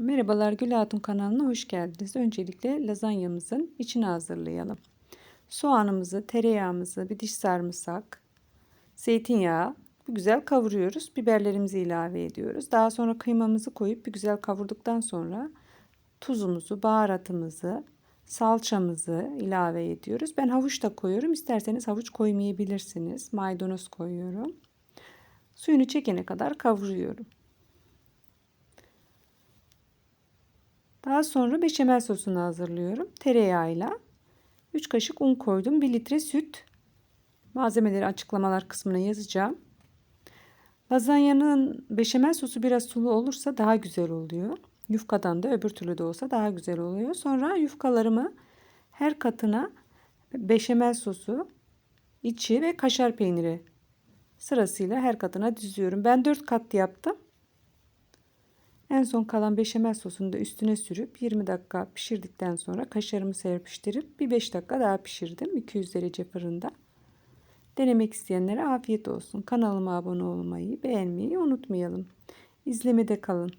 Merhabalar Gül Hatun kanalına hoş geldiniz. Öncelikle lazanyamızın içini hazırlayalım. Soğanımızı, tereyağımızı, bir diş sarımsak, zeytinyağı bir güzel kavuruyoruz. Biberlerimizi ilave ediyoruz. Daha sonra kıymamızı koyup bir güzel kavurduktan sonra tuzumuzu, baharatımızı, salçamızı ilave ediyoruz. Ben havuç da koyuyorum. İsterseniz havuç koymayabilirsiniz. Maydanoz koyuyorum. Suyunu çekene kadar kavuruyorum. Daha sonra beşamel sosunu hazırlıyorum. Tereyağıyla 3 kaşık un koydum. 1 litre süt. Malzemeleri açıklamalar kısmına yazacağım. Lazanyanın beşamel sosu biraz sulu olursa daha güzel oluyor. Yufkadan da öbür türlü de olsa daha güzel oluyor. Sonra yufkalarımı her katına beşamel sosu, içi ve kaşar peyniri sırasıyla her katına diziyorum. Ben 4 kat yaptım. En son kalan beşamel sosunu da üstüne sürüp 20 dakika pişirdikten sonra kaşarımı serpiştirip bir 5 dakika daha pişirdim 200 derece fırında. Denemek isteyenlere afiyet olsun. Kanalıma abone olmayı, beğenmeyi unutmayalım. İzlemede kalın.